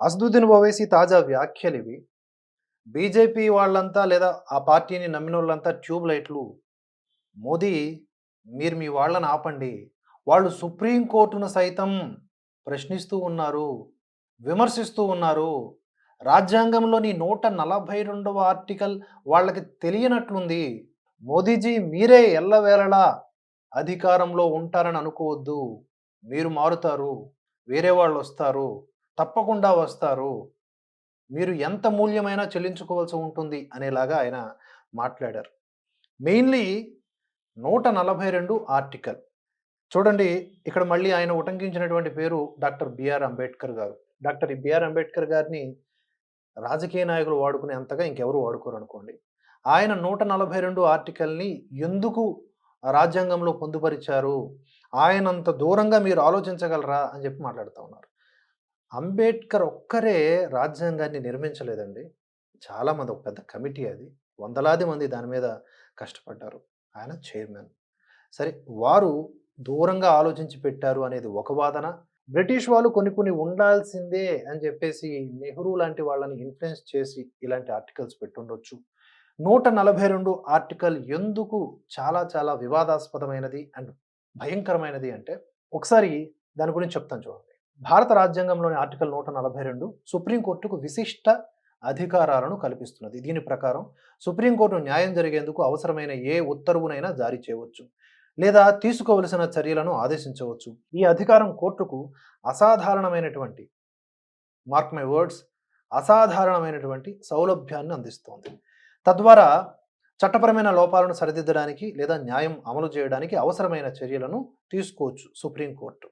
అసదుద్దీన్ ఓవైసీ తాజా వ్యాఖ్యలు ఇవి బీజేపీ వాళ్ళంతా లేదా ఆ పార్టీని నమ్మిన వాళ్ళంతా ట్యూబ్ లైట్లు. మోదీ మీరు మీ వాళ్ళని ఆపండి. వాళ్ళు సుప్రీంకోర్టును సైతం ప్రశ్నిస్తూ ఉన్నారు విమర్శిస్తూ ఉన్నారు. రాజ్యాంగంలోని నూట నలభై రెండవ ఆర్టికల్ వాళ్ళకి తెలియనట్లుంది. మోదీజీ మీరే ఎల్లవేళలా అధికారంలో ఉంటారని అనుకోవద్దు. మీరు మారుతారు వేరే వాళ్ళు వస్తారు తప్పకుండా వస్తారు. మీరు ఎంత మూల్యమైనా చెల్లించుకోవాల్సి ఉంటుంది అనేలాగా ఆయన మాట్లాడారు. మెయిన్లీ నూట నలభై రెండు ఆర్టికల్. చూడండి ఇక్కడ మళ్ళీ ఆయన ఉటంకించినటువంటి పేరు డాక్టర్ బిఆర్ అంబేద్కర్ గారు. డాక్టర్ బిఆర్ అంబేద్కర్ గారిని రాజకీయ నాయకులు వాడుకునే అంతగా ఇంకెవరు వాడుకోరు అనుకోండి. ఆయన నూట నలభై రెండు ఆర్టికల్ని ఎందుకు రాజ్యాంగంలో పొందుపరిచారు? ఆయనంత దూరంగా మీరు ఆలోచించగలరా? అని చెప్పి మాట్లాడుతూ ఉన్నారు. అంబేద్కర్ ఒక్కరే రాజ్యాంగాన్ని నిర్మించలేదండి. చాలామంది ఒక పెద్ద కమిటీ అది. వందలాది మంది దాని మీద కష్టపడ్డారు. ఆయన చైర్మన్. సరే వారు దూరంగా ఆలోచించి పెట్టారు అనేది ఒక వాదన. బ్రిటిష్ వాళ్ళు కొన్ని కొన్ని ఉండాల్సిందే అని చెప్పేసి నెహ్రూ లాంటి వాళ్ళని ఇన్ఫ్లుయెన్స్ చేసి ఇలాంటి ఆర్టికల్స్ పెట్టుండొచ్చు. నూట నలభై రెండు ఆర్టికల్ ఎందుకు చాలా చాలా వివాదాస్పదమైనది అండ్ భయంకరమైనది అంటే ఒకసారి దాని గురించి చెప్తాను చూడండి. భారత రాజ్యాంగంలోని ఆర్టికల్ నూట నలభై రెండు సుప్రీంకోర్టుకు విశిష్ట అధికారాలను కల్పిస్తున్నది. దీని ప్రకారం సుప్రీంకోర్టు న్యాయం జరిగేందుకు అవసరమైన ఏ ఉత్తర్వునైనా జారీ చేయవచ్చు లేదా తీసుకోవలసిన చర్యలను ఆదేశించవచ్చు. ఈ అధికారం కోర్టుకు అసాధారణమైనటువంటి మార్క్ మై వర్డ్స్ అసాధారణమైనటువంటి సౌలభ్యాన్ని అందిస్తోంది. తద్వారా చట్టపరమైన లోపాలను సరిదిద్దడానికి లేదా న్యాయం అమలు చేయడానికి అవసరమైన చర్యలను తీసుకోవచ్చు సుప్రీంకోర్టు.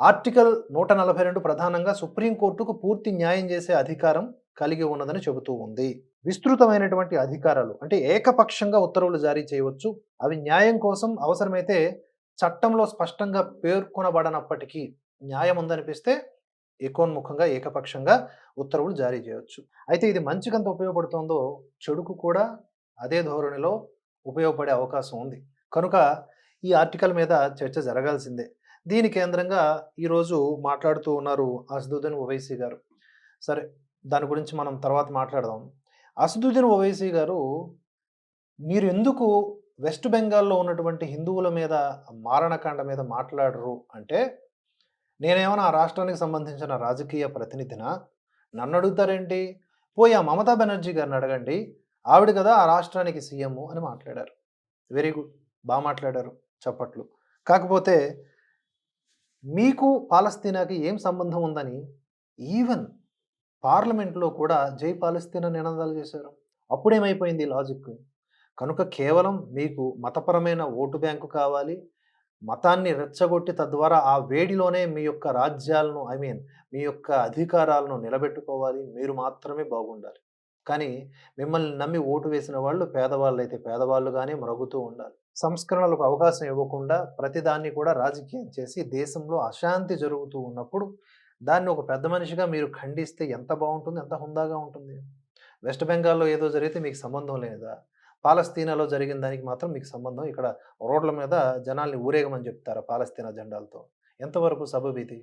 ఆర్టికల్ నూట నలభై రెండు ప్రధానంగా సుప్రీంకోర్టుకు పూర్తి న్యాయం చేసే అధికారం కలిగి ఉన్నదని చెబుతూ ఉంది. విస్తృతమైనటువంటి అధికారాలు అంటే ఏకపక్షంగా ఉత్తర్వులు జారీ చేయవచ్చు. అవి న్యాయం కోసం అవసరమైతే చట్టంలో స్పష్టంగా పేర్కొనబడనప్పటికీ న్యాయం ఉందనిపిస్తే ఏకోన్ముఖంగా ఏకపక్షంగా ఉత్తర్వులు జారీ చేయవచ్చు. అయితే ఇది మంచికంత ఉపయోగపడుతుందో చెడుకు కూడా అదే ధోరణిలో ఉపయోగపడే అవకాశం ఉంది. కనుక ఈ ఆర్టికల్ మీద చర్చ జరగాల్సిందే. దీని కేంద్రంగా ఈరోజు మాట్లాడుతూ ఉన్నారు అసదుద్దీన్ ఓవైసీ గారు. సరే దాని గురించి మనం తర్వాత మాట్లాడదాం. అసదుద్దీన్ ఓవైసీ గారు మీరు ఎందుకు వెస్ట్ బెంగాల్లో ఉన్నటువంటి హిందువుల మీద మారణకాండ మీద మాట్లాడరు అంటే నేనేమైనా ఆ రాష్ట్రానికి సంబంధించిన రాజకీయ ప్రతినిధినా? నన్ను అడుగుతారేంటి? పోయి ఆ మమతా బెనర్జీ గారిని అడగండి. ఆవిడ కదా ఆ రాష్ట్రానికి సీఎం అని మాట్లాడారు. వెరీ గుడ్ బాగా మాట్లాడారు చప్పట్లు. కాకపోతే మీకు పాలస్తీనాకి ఏం సంబంధం ఉందని ఈవెన్ పార్లమెంట్లో కూడా జై పాలస్తీనా నినాదాలు చేశారు. అప్పుడేమైపోయింది లాజిక్? కనుక కేవలం మీకు మతపరమైన ఓటు బ్యాంకు కావాలి. మతాన్ని రెచ్చగొట్టి తద్వారా ఆ వేడిలోనే మీ యొక్క రాజ్యాలను ఐ మీన్ మీ యొక్క అధికారాలను నిలబెట్టుకోవాలి. మీరు మాత్రమే బాగుండాలి. కానీ మిమ్మల్ని నమ్మి ఓటు వేసిన వాళ్ళు పేదవాళ్ళు అయితే పేదవాళ్ళుగానే మరుగుతూ ఉండాలి. సంస్కరణలకు అవకాశం ఇవ్వకుండా ప్రతిదాన్ని కూడా రాజకీయం చేసి దేశంలో అశాంతి జరుగుతూ ఉన్నప్పుడు దాన్ని ఒక పెద్ద మనిషిగా మీరు ఖండిస్తే ఎంత బాగుంటుంది ఎంత హుందాగా ఉంటుంది? వెస్ట్ బెంగాల్లో ఏదో జరిగితే మీకు సంబంధం లేదా? పాలస్తీనాలో జరిగిన దానికి మాత్రం మీకు సంబంధం? ఇక్కడ రోడ్ల మీద జనాల్ని ఊరేగమని చెప్తారా పాలస్తీనా జెండాలతో? ఎంతవరకు సబబిది